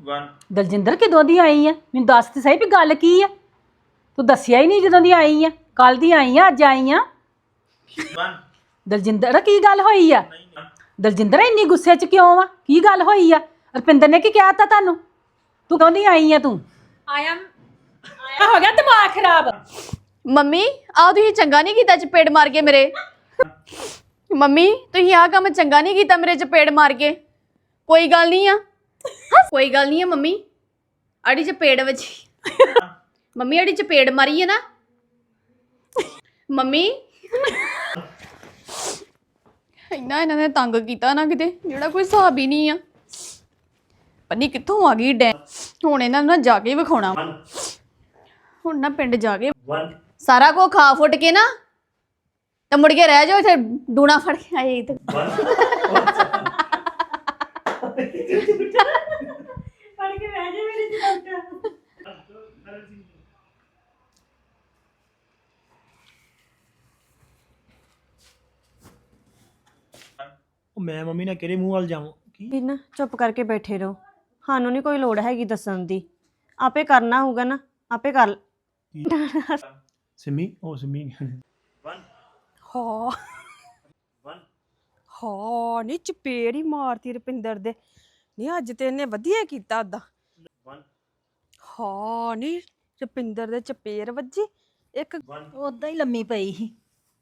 1 ਦਲਜਿੰਦਰ ਕਿਦੋਂ ਦੀ ਆਈ ਆ? ਮੈਨੂੰ ਦੱਸ ਤੇ ਸਹੀ ਵੀ ਗੱਲ ਕੀ ਆ? ਤੂੰ ਦੱਸਿਆ ਹੀ ਨਹੀਂ ਜਦੋਂ ਦੀ ਆਈ ਆ। ਕੱਲ ਦੀ ਆਈ ਆ ਅੱਜ ਆਈ ਆ। 1 ਦਲਜਿੰਦਰ ਕੀ ਗੱਲ ਹੋਈ ਆ? ਨਹੀਂ one, ਦਲਜਿੰਦਰ ਇੰਨੀ ਗੁੱਸੇ 'ਚ ਕਿਉਂ ਆ? ਕੀ ਗੱਲ ਹੋਈ ਆ? ਰਪਿੰਦਰ ਨੇ ਕੀ ਕਿਹਾ ਤਾ ਤੁਹਾਨੂੰ? ਤੂੰ ਕਦੋਂ ਦੀ ਆਈ ਆ ਤੂੰ? ਆਇਆ ਆਇਆ ਹੋ ਗਿਆ ਦਿਮਾਗ ਖਰਾਬ। ਮੰਮੀ ਆਹ ਤੁਸੀਂ ਚੰਗਾ ਨਹੀਂ ਕੀਤਾ ਚਪੇੜ ਮਾਰ ਕੇ ਮੇਰੇ। ਮੰਮੀ ਤੁਸੀਂ ਆਹ ਕੰਮ ਚੰਗਾ ਨਹੀਂ ਕੀਤਾ ਮੇਰੇ ਚਪੇੜ ਮਾਰ ਕੇ। ਕੋਈ ਗੱਲ ਨਹੀਂ ਆ। ਕੋਈ ਗੱਲ ਨਹੀਂ ਆ ਮੰਮੀ। ਅੜੀ ਚਪੇੜ ਵਿੱਚ ਮੰਮੀ ਅੜੀ ਚਪੇੜ ਮਾਰੀ ਹੈ ਨਾ। ਮੰਮੀ। ਇੰਨਾ ਇਹਨਾਂ ਨੇ ਤੰਗ ਕੀਤਾ ਨਾ ਕਿਤੇ ਜਿਹੜਾ ਕੋਈ ਹਿਸਾਬ ਹੀ ਨਹੀਂ ਆ। ਪੰਨੀ ਕਿੱਥੋਂ ਆ ਗਈ ਡੈ ਹੁਣ ਇਹਨਾਂ ਨੂੰ ਨਾ ਜਾ ਕੇ ਵਿਖਾਉਣਾ। 1 ਹੁਣ ਨਾ ਪਿੰਡ ਜਾ ਕੇ 1 ਸਾਰਾ ਕੋ ਖਾ ਫੁੱਟ ਕੇ ਨਾ ਤੇ ਮੁੜ ਕੇ ਰਹਿ ਜਾਓ ਇੱਥੇ ਡੂਣਾ ਫੜ ਕੇ ਆਏ ਇੱਥੇ 1 ਉਹ ਮੈਂ ਮੰਮੀ ਨਾਲ ਕਿਹੜੇ ਮੂੰਹ ਵੱਲ ਜਾਵਾਂ? ਕੀ? ਵੀ ਨਾ ਚੁੱਪ ਕਰਕੇ ਬੈਠੇ ਰਹੋ। ਸਾਨੂੰ ਨਹੀਂ ਕੋਈ ਲੋੜ ਹੈਗੀ ਦੱਸਣ ਦੀ। ਆਪੇ ਕਰਨਾ ਹੋਊਗਾ ਨਾ ਆਪੇ ਕਰ ਸਿੰਮੀ ਉਹ ਸਿੰਮੀ। 1 ਹਾਂ। 1 ਹਾਂ ਨੀ ਚਪੇੜ ਹੀ ਮਾਰਤੀ ਰੁਪਿੰਦਰ ਦੇ। ਨਹੀਂ ਅੱਜ ਤੇ ਇਹਨੇ ਵਧੀਆ ਕੀਤਾ ਉਦਾਂ 1 ਹਾਂ ਨੀ ਰੁਪਿੰਦਰ ਦੇ ਚਪੇੜ ਵੱਜੀ। ਇੱਕ 1 ਉਦਾਂ ਹੀ ਲੰਮੀ ਪਈ ਸੀ।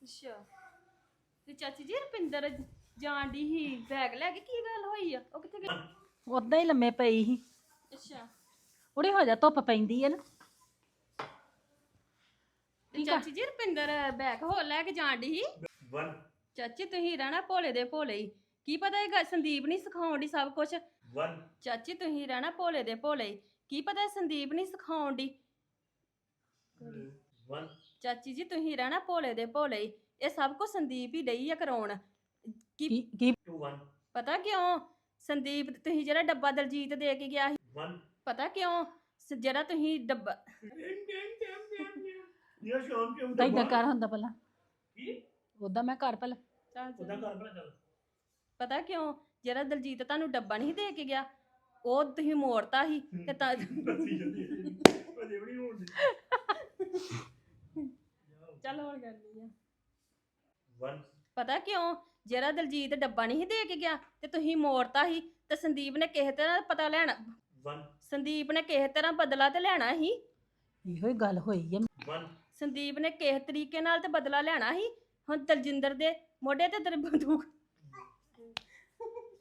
ਅੱਛਾ। ਤੇ ਚਾਚੀ ਜੀ ਰੁਪਿੰਦਰ ਜਾਣ ਦੀ ਹੀ ਬੈਗ ਲੈ ਕੇ ਕੀ ਗੱਲ ਹੋਈ ਆ? ਉਹ ਕਿੱਥੇ ਗਈ? ਉਦਾਂ ਹੀ ਲੰਮੇ ਪਈ ਸੀ। ਅੱਛਾ। ਉੜੇ ਹੋ ਜਾ ਧੁੱਪ ਪੈਂਦੀ ਹੈ ਨਾ। ਤੇ ਚਾਚੀ ਜੀ ਰੁਪਿੰਦਰ ਬੈਗ ਹੋ ਲੈ ਕੇ ਜਾਣ ਦੀ ਹੀ 1 ਚਾਚੀ ਤੁਸੀਂ ਰਹਿਣਾ ਭੋਲੇ ਦੇ ਭੋਲੇ ਹੀ। ਕੀ ਪਤਾ ਇਹ ਗੱਲ ਸੰਦੀਪ ਨਹੀਂ ਸਿਖਾਉਣ ਦੀ ਸਭ ਕੁਝ 1 ਚਾਚੀ ਤੁਸੀਂ ਰਹਿਣਾ ਭੋਲੇ ਦੇ ਭੋਲੇ ਹੀ। ਕੀ ਪਤਾ ਸੰਦੀਪ ਨਹੀਂ ਸਿਖਾਉਣ ਦੀ 1 ਚਾਚੀ ਜੀ ਤੁਸੀਂ ਰਹਿਣਾ ਭੋਲੇ ਦੇ ਭੋਲੇ ਹੀ। ਇਹ ਸਭ ਕੁਝ ਸੰਦੀਪ ਹੀ ਡਈ ਆ ਕਰਾਉਣ। ਕੀ ਕੀ ਕੀ 2 1 ਪਤਾ ਕਿਉਂ? ਸੰਦੀਪ ਤੁਸੀਂ ਜਿਹੜਾ ਡੱਬਾ ਦਲਜੀਤ ਦੇ ਕੇ ਗਿਆ ਸੀ। 1 ਪਤਾ ਕਿਉਂ? ਸ- ਜਿਹੜਾ ਤੁਸੀਂ ਡੱਬਾ ਯਾ ਸ਼ਾਮ ਕਿਉਂ ਤਾਂ ਇਦਾਂ ਕਰ ਹੁੰਦਾ ਪਹਿਲਾਂ। ਕੀ? ਉਦਾਂ ਮੈਂ ਕਰ ਪਹਿਲਾਂ। ਉਹਦਾ ਕਰ ਬਣਾ ਚੱਲ। ਪਤਾ ਕਿਉਂ? ਜਿਹੜਾ ਦਲਜੀਤ ਤੁਹਾਨੂੰ ਡੱਬਾ ਨਹੀਂ ਦੇ ਕੇ ਗਿਆ ਉਹ ਤੁਸੀਂ ਮੋੜਤਾ ਸੀ ਤੇ ਤਾਂ ਦੱਸੀ ਜਾਂਦੀ ਅਜੇ ਵੀ ਨਹੀਂ ਹੋਣ ਦੀ ਚੱਲ ਹੋਰ ਕਰਨੀ ਆ। 1 ਪਤਾ ਕਿਉਂ? ਜਿਹੜਾ ਦਲਜੀਤ ਡੱਬਾ ਨਹੀਂ ਦੇ ਕੇ ਗਿਆ ਤੇ ਤੁਸੀਂ ਮੋੜਤਾ ਸੀ ਤੇ ਸੰਦੀਪ ਨੇ ਕਿਸੇ ਤਰ੍ਹਾਂ ਪਤਾ ਲੈਣਾ 1 ਸੰਦੀਪ ਨੇ ਕਿਸੇ ਤਰ੍ਹਾਂ ਬਦਲਾ ਤੇ ਲੈਣਾ ਸੀ। ਇਹੋ ਹੀ ਗੱਲ ਹੋਈ ਹੈ 1 ਸੰਦੀਪ ਨੇ ਕਿਸੇ ਤਰੀਕੇ ਨਾਲ ਤੇ ਬਦਲਾ ਲੈਣਾ ਸੀ। ਹੁਣ ਦਲਜਿੰਦਰ ਦੇ ਮੋਢੇ ਤੇ ਤੇਰੇ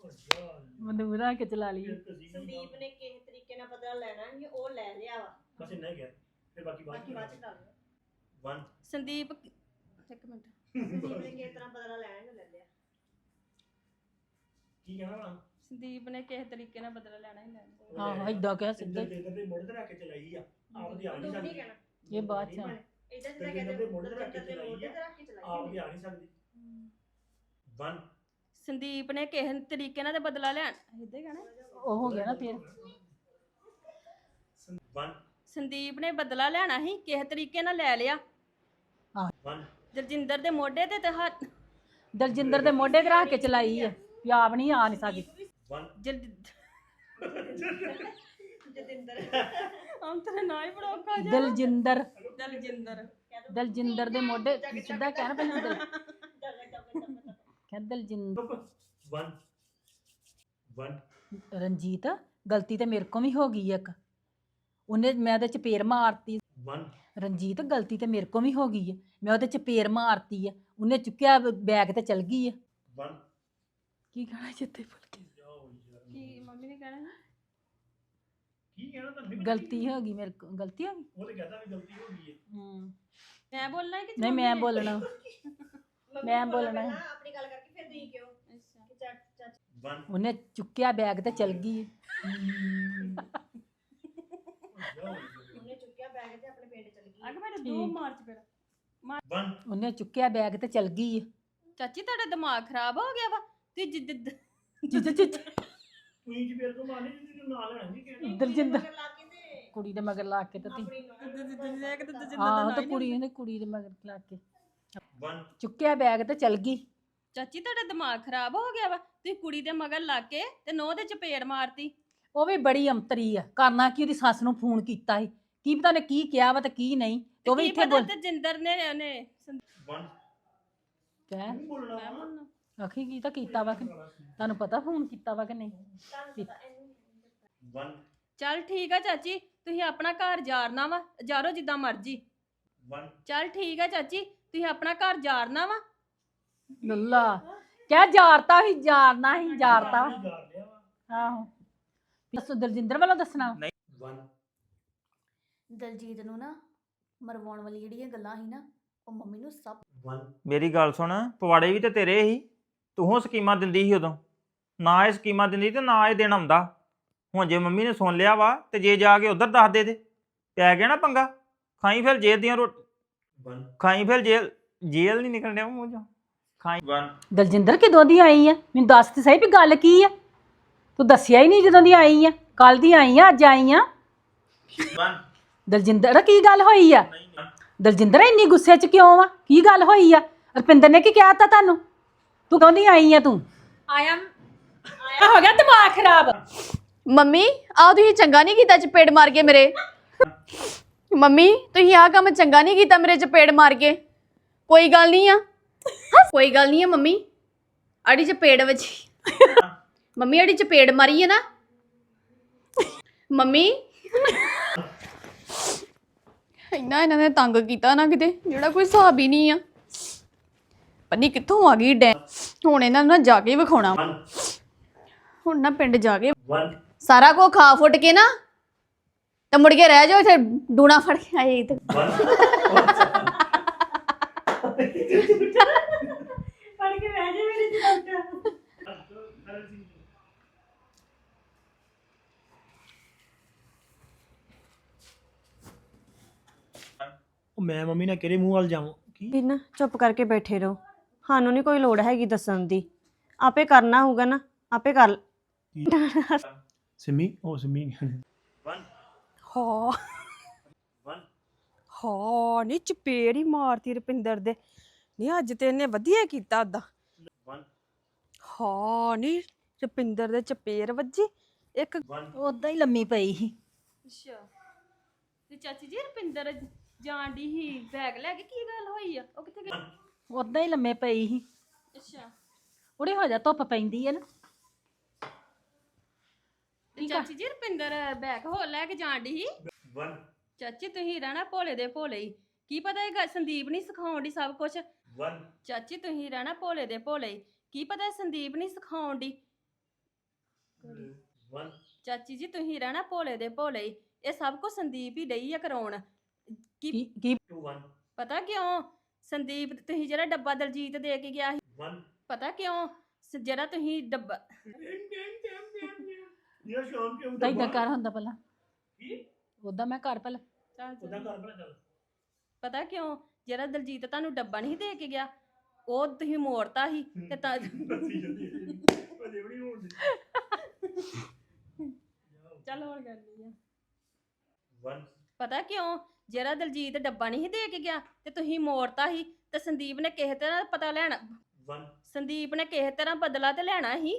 ਬੰਦੂਕ ਮਨੂਰਾ ਕੇ ਚਲਾ ਲਈ। ਸੰਦੀਪ ਨੇ ਕਿਸੇ ਤਰੀਕੇ ਨਾਲ ਬਦਲਾ ਲੈਣਾ ਸੀ ਉਹ ਲੈ ਲਿਆ ਵਾ। ਬਸ ਇੰਨਾ ਹੀ ਗਿਆ ਫਿਰ ਬਾਕੀ ਬਾਅਦ ਬਾਕੀ ਬਾਅਦ ਚ ਕਰ ਲਿਓ 1 ਸੰਦੀਪ ਇੱਕ ਮਿੰਟ। ਸੰਦੀਪ ਨੇ ਕਿਸੇ ਤਰ੍ਹਾਂ ਬਦਲਾ ਲੈਣਾ ਉਹ ਲੈ ਲਿਆ? ਕੀ ਕਹਿਣਾ ਵਾ? ਸੰਦੀਪ ਨੇ ਕਿਸੇ ਤਰੀਕੇ ਨਾਲ ਬਦਲਾ ਲੈਣਾ ਹੀ ਲੈਣਾ ਆਹੋ ਇਦਾਂ ਕਹਿ ਸਿੱਧਾ ਇੱਧਰ ਹੀ। ਦੇ ਮੋੜ ਤੇ ਰੱਖ ਕੇ ਚਲਾਈ ਆ। ਆਪ ਦੀ ਆ ਨਹੀਂ ਨਹੀਂ ਸਕਦੀ। ਕਹਿਣਾ? ਇਹ ਬਾਤ ਚ ਆ। ਇਦਾਂ ਜਿੱਦਾਂ ਕਹਿੰਦੇ ਮੋਢੇ ਤੇ ਰੱਖ ਕੇ ਚਲਾਈ ਆ। ਆਪ ਦੀ ਆ ਨਹੀਂ ਸਕਦੀ। 1 ਸੰਦੀਪ ਨੇ ਕਿਸੇ ਤਰੀਕੇ ਨਾਲ ਤੇ ਬਦਲਾ ਲੈਣ ਇਦਾਂ ਕਹਿਣਾ। ਉਹ ਹੋ ਗਿਆ ਨਾ ਫਿਰ। 1 ਸੰਦੀਪ ਨੇ ਬਦਲਾ ਲੈਣਾ ਸੀ ਕਿਸੇ ਤਰੀਕੇ ਨਾਲ ਲੈ ਲਿਆ। 1 ਦਲਜਿੰਦਰ ਦੇ ਮੋਢੇ ਤੇ ਤੇ ਹੱਥ ਦਲਜਿੰਦਰ ਦੇ ਮੋਢੇ ਤੇ ਰੱਖ ਕੇ ਚਲਾਈ ਆ। ਵੀ ਆਪ ਨਹੀਂ ਆ ਨਹੀਂ ਸਕਦੀ। 1 ਜਲ ਜਤਿੰਦਰ ਹਮ ਤੇਰਾ ਨਾਂ ਹੀ ਬੜਾ ਔਖਾ ਜਿਹਾ। ਦਲਜਿੰਦਰ। ਦਲਜਿੰਦਰ। ਦਲਜਿੰਦਰ ਦੇ ਮੋਢੇ ਸਿੱਧਾ ਕਹਿਣਾ ਦਲ ਕਹਿ ਦਲਜਿੰਦਰ 1 1 ਰਣਜੀਤ ਗਲਤੀ ਤੇ ਮੇਰੇ ਕੋਲ ਵੀ ਹੋ ਗਈ ਇੱਕ। ਉਹਨੇ ਮੈਂ ਉਹਦੇ ਚਪੇੜ ਮਾਰਤੀ। 1 ਰਣਜੀਤ ਗਲਤੀ ਤੇ ਮੇਰੇ ਕੋਲ ਵੀ ਹੋ ਗਈ ਹੈ ਮੈਂ ਉਹਦੇ ਚਪੇੜ ਮਾਰਤੀ ਆ। ਉਹਨੇ ਚੁੱਕਿਆ ਬੈਗ ਤੇ ਚਲ ਗਈ ਆ। 1 ਕੀ ਕਹਿਣਾ ਜਿੱਤੇ ਭੁੱਲ ਗਈ। ਕੀ ਮੰਮੀ ਨੇ ਕਹਿਣਾ? ਕੀ ਕਹਿਣਾ ਤਾਂ ਗਲਤੀ ਹੋ ਗਈ ਮੇਰੇ ਕੋਲ ਗਲਤੀ ਹੋ ਗਈ? ਉਹ ਤੇ ਕਹਤਾ ਵੀ ਗਲਤੀ ਹੋ ਗਈ ਹੈ ਹੂੰ। ਮੈਂ ਬੋਲਣਾ ਹੈ ਕਿ ਨਹੀਂ ਮੈਂ? ਬੋਲਣਾ। ਮੈਂ ਬੋਲਣਾ ਹੈ। ਆਪਣੀ ਗੱਲ ਕਰਕੇ ਫਿਰ ਤੁਸੀਂ ਕਿਉਂ ਅੱਛਾ। ਕਿ ਚਾ- ਚਾਚੀ 1 ਉਹਨੇ ਚੁੱਕਿਆ ਬੈਗ ਤੇ ਚਲ ਗਈ ਉਹਨੇ ਚੁੱਕਿਆ ਬੈਗ ਤੇ ਆਪਣੇ ਪਿੰਡ ਚਲੀ ਗਈ ਅੱਗ ਮੇਰੇ ਦੋ ਠੀਕ। ਮਾਰਚ ਫਿਰ। 1 ਉਹਨੇ ਚੁੱਕਿਆ ਬੈਗ ਤੇ ਚਲ ਗਈ ਚਾਚੀ ਤੁਹਾਡਾ ਦਿਮਾਗ ਖਰਾਬ ਹੋ ਗਿਆ ਵਾ। ਤੇ ਜਿੱਦ ਜਿੱਦ ਜਿੱਦ ਤੁਸੀਂ ਜੀ ਮੇਰੇ ਤੋਂ ਮਾਰਨੀ ਜੀ ਨਾਲ ਲੈਣਾ ਨਹੀਂ ਕਹਿਣਾ। ਦਲਜਿੰਦਰ। ਮਗਰ ਲਾ ਕੇ ਤੇ ਕੁੜੀ ਦੇ ਮਗਰ ਲਾ ਕੇ ਤੇ ਤੀ ਆਪਣੀ ਨੂੰ ਆਹੋ ਤੇ ਕੁੜੀ ਨੇ ਕੁੜੀ ਦੇ ਮਗਰ ਲਾ ਕੇ। 1 ਚੁੱਕਿਆ ਬੈਗ ਤੇ ਚਲ ਗਈ। ਚਾਚੀ ਤੁਹਾਡਾ ਦਿਮਾਗ ਖਰਾਬ ਹੋ ਗਿਆ ਵਾ। ਤੁਸੀਂ ਕੁੜੀ ਦੇ ਮਗਰ ਲੱਗ ਕੇ ਤੇ ਨੋਹ ਦੇ ਚਪੇੜ ਮਾਰਤੀ। ਉਹ ਵੀ ਬੜੀ ਅੰਤਰੀ ਆ। ਕਰਨਾ ਕੀ ਉਹਦੀ ਸੱਸ ਨੂੰ ਫੋਨ ਕੀਤਾ ਸੀ। ਕੀ ਪਤਾ ਨੇ ਕੀ ਕਿਹਾ ਵਾ ਤੇ ਕੀ ਨਹੀਂ। ਤੇ ਉਹ ਵੀ ਇੱਥੇ ਬੋਲ ਜਿੰਦਰ ਨੇ ਉਹਨੇ 1 ਕਹਿ ਬੋਲਣਾ। ਆਖੀ ਕੀ ਤਾਂ ਕੀਤਾ ਵਾ ਕਿ ਤੁਹਾਨੂੰ ਪਤਾ ਫੋਨ ਕੀਤਾ ਵਾ ਕਿ ਨਹੀਂ? ਕੀਤਾ। 1 ਚੱਲ ਠੀਕ ਆ ਚਾਚੀ ਤੁਸੀਂ ਆਪਣਾ ਘਰ ਜਾਰਨਾ ਵਾ। ਜਾਰੋ ਜਿੱਦਾਂ ਮਰਜ਼ੀ। 1 ਚੱਲ ਠੀਕ ਆ ਚਾਚੀ ਤੁਸੀਂ ਆਪਣਾ ਘਰ ਜਾਰਨਾ ਵਾ? ਲੱਲਾ ਕਹਿ ਜਾਰਤਾ ਹੀ ਜਾਰਨਾ ਹੀ ਜਾਰਤਾ। ਜਾ ਆਹੋ। ਦੱਸੋ ਦਲਜਿੰਦਰ ਵੱਲੋਂ ਦੱਸਣਾ? 1 ਦਲਜੀਤ ਨੂੰ ਨਾ ਮਰਵਾਉਣ ਵਾਲੀ ਜਿਹੜੀਆਂ ਗੱਲਾਂ ਸੀ ਨਾ ਉਹ ਮੰਮੀ ਨੂੰ ਸਭ 1 ਮੇਰੀ ਗੱਲ ਸੁਣ ਪਵਾੜੇ ਵੀ ਤੇ ਤੇਰੇ ਹੀ। ਤੂੰ ਹੋ ਸਕੀਮਾਂ ਦਿੰਦੀ ਸੀ ਉਦੋਂ। ਨਾ ਇਹ ਸਕੀਮਾਂ ਦਿੰਦੀ ਤੇ ਨਾ ਇਹ ਦਿਨ ਆਉਂਦਾ। ਹੁਣ ਜੇ ਮੰਮੀ ਨੇ ਸੁਣ ਲਿਆ ਵਾ ਤੇ ਜੇ ਜਾ ਕੇ ਉਧਰ ਦੱਸ ਦੇ ਦੇ ਪੈ ਗਿਆ ਨਾ ਪੰਗਾ। ਖਾਈ ਫਿਰ ਜੇਲ੍ਹ ਦੀਆਂ ਰੋ 1 ਖਾਈ ਫਿਰ ਜੇਲ੍ਹ ਜੇਲ੍ਹ ਨਹੀਂ ਨਿਕਲ ਰਿਹਾ ਮੂੰਹ ਚੋਂ? ਖਾਈ। 1 ਦਲਜਿੰਦਰ ਕਿਦੋਂ ਦੀ ਆਈ ਆ? ਮੈਨੂੰ ਦੱਸ ਤੇ ਸਹੀ ਵੀ ਗੱਲ ਕੀ ਆ? ਤੂੰ ਦੱਸਿਆ ਹੀ ਨਹੀਂ ਜਦੋਂ ਦੀ ਆਈ ਆ। ਕੱਲ ਦੀ ਆਈ ਆ ਅੱਜ ਆਈ ਆ। 1 ਦਲਜਿੰਦਰ ਕੀ ਗੱਲ ਹੋਈ ਆ? ਦਲਜਿੰਦਰ ਇੰਨੀ ਗੁੱਸੇ 'ਚ ਕਿਉਂ ਆ? ਕੀ ਗੱਲ ਹੋਈ ਆ? ਰਪਿੰਦਰ ਨੇ ਕੀ ਕਿਹਾ ਤਾ ਤੁਹਾਨੂੰ? ਤੂੰ ਕਹਿੰਦੀ ਆਈ ਆ ਤੂੰ? ਆਇਆ ਆਇਆ ਹੋ ਗਿਆ ਦਿਮਾਗ ਖਰਾਬ। ਮੰਮੀ ਆਹ ਤੁਸੀਂ ਚੰਗਾ ਨਹੀਂ ਕੀਤਾ ਚਪੇੜ ਮਾਰ ਕੇ ਮੇਰੇ। ਮੰਮੀ ਤੁਸੀਂ ਆਹ ਕੰਮ ਚੰਗਾ ਨਹੀਂ ਕੀਤਾ ਮੇਰੇ ਚਪੇੜ ਮਾਰ ਕੇ। ਕੋਈ ਗੱਲ ਨਹੀਂ ਆ। ਕੋਈ ਗੱਲ ਨਹੀਂ ਆ ਮੰਮੀ। ਆੜੀ ਚਪੇੜ ਵੱਜੀ। ਮੰਮੀ ਆੜੀ ਚਪੇੜ ਮਾਰੀ ਹੈ ਨਾ। ਮੰਮੀ। ਇੰਨਾ ਇਹਨਾਂ ਨੇ ਤੰਗ ਕੀਤਾ ਨਾ ਕਿਤੇ ਜਿਹੜਾ ਕੋਈ ਹਿਸਾਬ ਹੀ ਨਹੀਂ ਆ। ਪੰਨੀ ਕਿੱਥੋਂ ਆ ਗਈ ਡੈ ਹੁਣ ਇਹਨਾਂ ਨੂੰ ਨਾ ਜਾ ਕੇ ਵਿਖਾਉਣਾ। ਵਾ। 1 ਹੁਣ ਨਾ ਪਿੰਡ ਜਾ ਕੇ 1 ਸਾਰਾ ਕੋ ਖਾ ਫੁੱਟ ਕੇ ਨਾ ਤੇ ਮੁੜ ਕੇ ਰਹਿ ਜਾਓ ਇੱਥੇ ਡੂਣਾ ਫੜ ਕੇ ਆਏ ਤੇ 1 ਪੜ ਕੇ ਬਹਿ ਜਾ ਮੇਰੇ ਚ ਉਹ ਮੈਂ ਮੰਮੀ ਨਾਲ ਕਿਹੜੇ ਮੂੰਹ ਵੱਲ ਜਾਵਾਂ? ਕੀ? ਵੀ ਨਾ ਚੁੱਪ ਕਰਕੇ ਬੈਠੇ ਰਹੋ। ਸਾਨੂੰ ਨਹੀਂ ਕੋਈ ਲੋੜ ਹੈਗੀ ਦੱਸਣ ਦੀ। ਆਪੇ ਕਰਨਾ ਹੋਊਗਾ ਨਾ ਆਪੇ ਕਰ ਸਿੰਮੀ? ਉਹ ਸਿੰਮੀ। 1 ਹਾਂ 1 ਹਾਂ ਨਹੀਂ ਚਪੇੜ ਹੀ ਮਾਰਤੀ ਰੁਪਿੰਦਰ ਦੇ। ਨਹੀਂ ਅੱਜ ਤੇ ਇਹਨੇ ਵਧੀਆ ਕੀਤਾ 1 ਹਾਂ ਨਹੀਂ ਰੁਪਿੰਦਰ ਦੇ ਚਪੇੜ ਵੱਜੀ। ਇੱਕ 1 ਉਦਾਂ ਹੀ ਲੰਮੀ ਪਈ ਸੀ। ਅੱਛਾ। ਤੇ ਚਾਚੀ ਜੀ ਰੁਪਿੰਦਰ ਜਾਣ ਦੀ ਹੀ ਬੈਗ ਲੈ ਕੇ? ਕੀ ਗੱਲ ਹੋਈ ਆ? ਉਹ ਕਿੱਥੇ ਗਈ? ਉਦਾਂ ਹੀ ਲੰਮੇ ਪਈ ਸੀ। ਅੱਛਾ। ਉੜੇ ਹੋ ਜਾ ਧੁੱਪ ਪੈਂਦੀ ਹੈ ਨਾ। ਤੇ ਚਾਚੀ ਜੀ ਰੁਪਿੰਦਰ ਬੈਗ ਹੋ ਲੈ ਕੇ ਜਾਣ ਦੀ 1 ਚਾਚੀ ਤੁਸੀਂ ਰਹਿਣਾ ਭੋਲੇ ਦੇ ਭੋਲੇ ਹੀ। ਕੀ ਪਤਾ ਇਹ ਗੱਲ ਸੰਦੀਪ ਨਹੀਂ ਸਿਖਾਉਣ ਦੀ ਸਭ ਕੁਝ 1 ਚਾਚੀ ਤੁਸੀਂ ਰਹਿਣਾ ਭੋਲੇ ਦੇ ਭੋਲੇ ਹੀ। ਕੀ ਪਤਾ ਸੰਦੀਪ ਨਹੀਂ ਸਿਖਾਉਣ ਦੀ 1 ਚਾਚੀ ਜੀ ਤੁਸੀਂ ਰਹਿਣਾ ਭੋਲੇ ਦੇ ਭੋਲੇ ਹੀ। ਇਹ ਸਭ ਕੁਝ ਸੰਦੀਪ ਹੀ ਡਈ ਆ ਕਰਾਉਣ। ਕੀ ਕੀ 2 1 ਪਤਾ ਕਿਉਂ? ਸੰਦੀਪ ਤੁਸੀਂ ਜਿਹੜਾ ਡੱਬਾ ਦਲਜੀਤ ਦੇ ਕੇ ਗਿਆ ਸੀ। 1 ਪਤਾ ਕਿਉਂ? ਸ- ਜਿਹੜਾ ਤੁਸੀਂ ਡੱਬਾ ਯਾ ਸ਼ਾਮ ਕਿਉਂ ਤਾਂ ਇਦਾਂ ਕਰ ਹੁੰਦਾ ਪਹਿਲਾਂ ਕੀ? ਉਦਾਂ ਮੈਂ ਘਰ ਪਹਿਲਾਂ ਕਰ ਚੱਲ। ਪਤਾ ਕਿਉਂ? ਜਿਹੜਾ ਦਲਜੀਤ ਤੁਹਾਨੂੰ ਡੱਬਾ ਨਹੀਂ ਦੇ ਕੇ ਗਿਆ ਉਹ ਤੁਸੀਂ ਮੋੜਤਾ ਸੀ ਤੇ ਤਾਂ ਦੱਸੀ ਜਾਂਦੀ ਅਜੇ ਵੀ ਨਹੀਂ ਹੋਣ ਚੱਲ ਹੋਰ ਕਰਨੀ ਆ। 1 ਪਤਾ ਕਿਉਂ? ਜਿਹੜਾ ਦਲਜੀਤ ਡੱਬਾ ਨਹੀਂ ਦੇ ਕੇ ਗਿਆ ਤੇ ਤੁਸੀਂ ਮੋੜਤਾ ਸੀ ਤੇ ਸੰਦੀਪ ਨੇ ਕਿਸੇ ਤਰ੍ਹਾਂ ਪਤਾ ਲੈਣਾ 1 ਸੰਦੀਪ ਨੇ ਕਿਸੇ ਤਰ੍ਹਾਂ ਬਦਲਾ ਤੇ ਲੈਣਾ ਸੀ।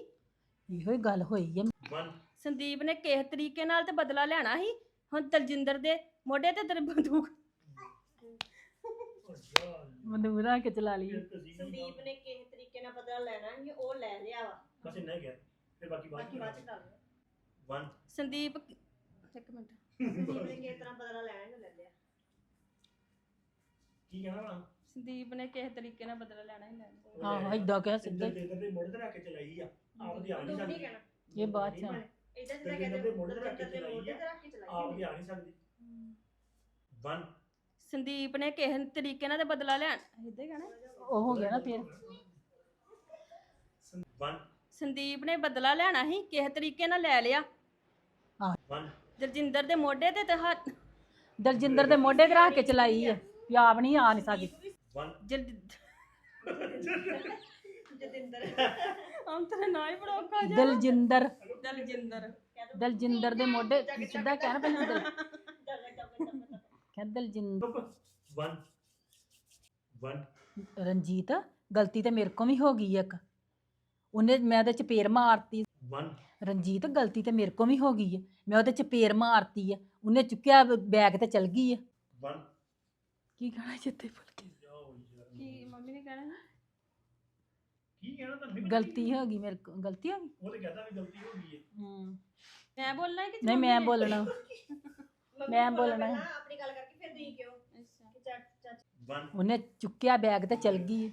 ਇਹੋ ਹੀ ਗੱਲ ਹੋਈ ਹੈ 1 ਸੰਦੀਪ ਨੇ ਕਿਸੇ ਤਰੀਕੇ ਨਾਲ ਤੇ ਬਦਲਾ ਲੈਣਾ ਸੀ? ਹੁਣ ਦਲਜਿੰਦਰ ਦੇ ਮੋਢੇ ਤੇ ਤੇਰੇ ਬੰਦੂਕ। ਮਨੂਰਾ ਕੇ ਚਲਾ ਲਈ। ਸੰਦੀਪ ਨੇ ਕਿਸੇ ਤਰੀਕੇ ਨਾਲ ਬਦਲਾ ਲੈਣਾ ਸੀ? ਉਹ ਲੈ ਲਿਆ ਵਾ। ਬਸ ਇੰਨਾ ਹੀ ਗਿਆ। ਫਿਰ ਬਾਕੀ ਬਾਅਦ ਚ ਬਾਅਦ ਚ ਕਰ ਲਿਆ 1 ਸੰਦੀਪ ਇੱਕ ਮਿੰਟ। ਸੰਦੀਪ ਨੇ ਕਿਸੇ ਤਰ੍ਹਾਂ ਬਦਲਾ ਲੈਣਾ ਸੀ? ਲੈ ਲਿਆ ਕੀ ਕਹਿਣਾ ਵਾ ਸੰਦੀਪ ਨੇ ਕਿਸੇ ਤਰੀਕੇ ਨਾਲ ਬਦਲਾ ਲੈਣਾ ਹੀ ਲੈਣਾ ਆਹੋ ਇਦਾਂ ਕਹਿ ਸਿੱਧਾ। ਦੇ ਦੇ ਮੋੜ ਤੇ ਰੱਖ ਕੇ ਚਲਾਈ ਆ। ਆਪ ਦੀ ਆ ਨਹੀਂ ਸਕਦੀ ਕਹਿਣਾ? ਇਹ ਬਾਤ ਚ ਇਦਾਂ ਤੇ ਜਿੱਦਾਂ ਕਹਿੰਦੇ ਮੋਢੇ ਤੇ ਰੱਖ ਕੇ ਕਹਿੰਦੇ ਚਲਾਈ ਮੋਢੇ ਆ। ਤੇ ਰੱਖ ਕੇ ਚਲਾਈ ਆਪ ਦੀ ਆ ਨਹੀਂ ਸਕਦੀ। 1 ਸੰਦੀਪ ਨੇ ਕਿਸੇ ਤਰੀਕੇ ਨਾਲ ਤੇ ਬਦਲਾ ਲੈਣ ਇਦਾਂ ਹੀ ਕਹਿਣਾ। ਉਹ ਹੋ ਗਿਆ ਨਾ ਫਿਰ। 1 ਸੰਦੀਪ ਨੇ ਬਦਲਾ ਲੈਣਾ ਸੀ ਕਿਸੇ ਤਰੀਕੇ ਨਾਲ ਲੈ ਲਿਆ। 1 ਦਲਜਿੰਦਰ ਦੇ ਮੋਢੇ ਤੇ ਤੇ ਹੱਥ। ਦਲਜਿੰਦਰ ਦੇ ਮੋਢੇ ਤੇ ਰੱਖ ਕੇ ਚਲਾਈ ਆ। ਵੀ ਆਪ ਨਹੀਂ ਆ ਨਹੀਂ ਸਕਦੀ। 1 ਜਲ ਜਤਿੰਦਰ ਹਮ ਤੇਰਾ ਨਾਂ ਹੀ ਬੜਾ ਔਖਾ ਜਿਹਾ ਦਲਜਿੰਦਰ। ਦਲਜਿੰਦਰ। ਦਲਜਿੰਦਰ ਦੇ ਮੋਢੇ ਸਿੱਧਾ ਕਹਿਣਾ ਪਹਿਲਾਂ ਦਲ। ਕਹਿ ਦਲਜਿੰਦਰ। 1 1 ਰਣਜੀਤ ਗਲਤੀ ਤੇ ਮੇਰੇ ਕੋਲ ਵੀ ਹੋ ਗਈ ਇੱਕ। ਉਹਨੇ ਮੈਂ ਤੇ ਚਪੇੜ ਮਾਰਤੀ। 1 ਰਣਜੀਤ ਗਲਤੀ ਤੇ ਮੇਰੇ ਕੋਲ ਵੀ ਹੋ ਗਈ ਹੈ। ਮੈਂ ਉਹਦੇ ਚ ਪੇਰ ਮਾਰਤੀ ਆ ਉਹਨੇ ਚੁੱਕਿਆ ਬੈਗ ਤੇ ਚਲ ਗਈ ਆ 1 ਕੀ ਕਹਿਣਾ ਜਿੱਤੇ ਭੁੱਲ ਗਈ ਕੀ ਮੰਮੀ ਨੇ ਕਹਿਣਾ ਕੀ ਕਹਿਣਾ ਤੁਹਾਨੂੰ? ਗਲਤੀ ਹੋ ਗਈ ਮੇਰੇ ਕੋਲ ਗਲਤੀ ਹੋ ਗਈ? ਉਹ ਤੇ ਕਹਤਾ ਵੀ ਗਲਤੀ ਹੋ ਗਈ ਹੈ। ਹੂੰ। ਮੈਂ ਬੋਲਣਾ ਹੈ ਕਿ ਨਹੀਂ ਮੈਂ? ਬੋਲਣਾ। ਮੈਂ ਬੋਲਣਾ। ਹੈ। ਆਪਣੀ ਗੱਲ ਕਰਕੇ ਫਿਰ ਤੁਸੀਂ ਕਿਉਂ ਅੱਛਾ। 1 ਉਹਨੇ ਚੁੱਕਿਆ ਬੈਗ ਤੇ ਚਲ ਗਈ।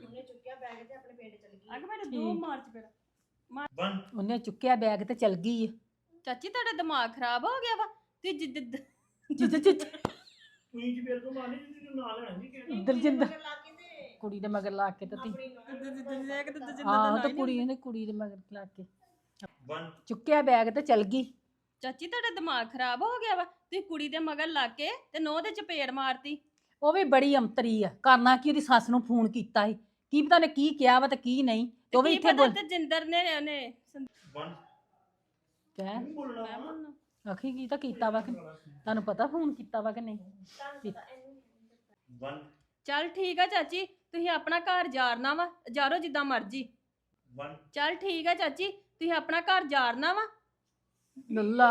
ਉਹਨੇ ਚੁੱਕਿਆ ਬੈਗ ਤੇ ਆਪਣੇ ਪਿੰਡ ਚਲ ਗਈ। ਅਗ ਮੇਰੇ ਦੋ ਠੀਕ। ਮਾਰਚ ਫਿਰ। 1 ਉਹਨੇ ਚੁੱਕਿਆ ਬੈਗ ਤੇ ਚਲ ਗਈ। ਚਾਚੀ ਤੁਹਾਡਾ ਦਿਮਾਗ ਖਰਾਬ ਹੋ ਗਿਆ ਵਾ? ਤੇ ਜਿੱਦ ਜਿੱਦ ਜਿੱਦ ਤੁਸੀਂ ਜੀ ਮੇਰੇ ਕੋਲ ਮਾਰਨੀ ਜੀ ਤੈਨੂੰ ਨਾਲ ਲੈਣਾ ਦਲਜਿੰਦਰ। ਕੁੜੀ ਦੇ ਮਗਰ ਲਾ ਕੇ ਤੇ ਤੀ ਨੂੰਹ ਆਹੋ ਤੇ ਕੁੜੀ ਨੇ ਕੁੜੀ ਦੇ ਮਗਰ ਲਾ ਕੇ। 1 ਚੁੱਕਿਆ ਬੈਗ ਤੇ ਚਲ ਗਈ। ਚਾਚੀ ਤੁਹਾਡਾ ਦਿਮਾਗ ਖਰਾਬ ਹੋ ਗਿਆ ਵਾ। ਤੁਸੀਂ ਕੁੜੀ ਦੇ ਮਗਰ ਲੱਗ ਕੇ ਤੇ ਨੋਹ ਦੇ ਚਪੇੜ ਮਾਰਤੀ। ਉਹ ਵੀ ਬੜੀ ਅੰਤਰੀ ਆ। ਕਰਨਾ ਕੀ ਉਹਦੀ ਸੱਸ ਨੂੰ ਫੋਨ ਕੀਤਾ ਸੀ। ਕੀ ਪਤਾ ਨੇ ਕੀ ਕਿਹਾ ਵਾ ਤੇ ਕੀ ਨਹੀਂ। ਤੇ ਉਹ ਵੀ ਕੀ ਇੱਥੇ ਪਤਾ ਬੋਲ ਤੇ ਜਿੰਦਰ ਨੇ ਉਹਨੇ 1 ਕਹਿ। ਵਾ। ਬੋਲਣਾ। ਆਖੀ ਕੀ ਤਾਂ ਕੀਤਾ ਵਾ ਕਿ ਤੁਹਾਨੂੰ ਪਤਾ ਫੋਨ ਕੀਤਾ ਵਾ ਕਿ ਨਹੀਂ? 1 ਚੱਲ ਠੀਕ ਆ ਚਾਚੀ ਤੁਸੀਂ ਆਪਣਾ ਘਰ ਜਾਰਨਾ ਵਾ ਜਾਰੋ ਜਿੱਦਾਂ ਮਰਜ਼ੀ। 1 ਚੱਲ ਠੀਕ ਆ ਚਾਚੀ ਤੁਸੀਂ ਆਪਣਾ ਘਰ ਜਾਰਨਾ ਵਾ। ਲੱਲਾ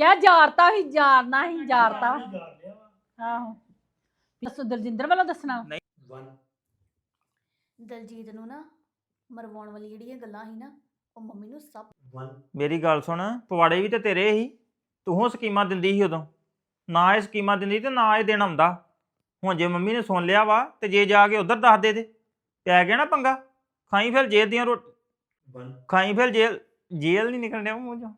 ਕਹਿ ਜਾਰਤਾ ਹੀ ਜਾਰਨਾ ਹੀ ਜਾਰਤਾ। ਆਹੋ। ਦੱਸੋ ਦਲਜਿੰਦਰ ਵੱਲੋਂ ਦੱਸਣਾ। 1 ਦਲਜੀਤ ਨੂੰ ਨਾ ਮਰਵਾਉਣ ਵਾਲੀ ਜਿਹੜੀਆਂ ਗੱਲਾਂ ਸੀ ਨਾ ਉਹ ਮੰਮੀ ਨੂੰ ਸਭ 1 ਮੇਰੀ ਗੱਲ ਸੁਣ ਪਵਾੜੇ ਵੀ ਤੇ ਤੇਰੇ ਹੀ ਤੂੰ ਹੋ ਸਕੀਮਾਂ ਦਿੰਦੀ ਸੀ ਉਦੋਂ। ਨਾ ਇਹ ਸਕੀਮਾਂ ਦਿੰਦੀ ਤੇ ਨਾ ਇਹ ਦਿਨ ਆਉਂਦਾ। ਹੁਣ ਜੇ ਮੰਮੀ ਨੇ ਸੁਣ ਲਿਆ ਵਾ ਤੇ ਜੇ ਜਾ ਕੇ ਉਧਰ ਦੱਸ ਦੇ ਤੇ। ਪੈ ਗਿਆ ਨਾ ਪੰਗਾ। ਖਾਈ ਫਿਰ ਜੇਲ੍ਹ ਦੀਆਂ ਰੋਟ 1 ਖਾਈ ਫਿਰ ਜੇਲ੍ਹ ਜੇਲ੍ਹ ਨਹੀਂ ਨਿਕਲਣ ਮੂੰਹ ਚੋਂ।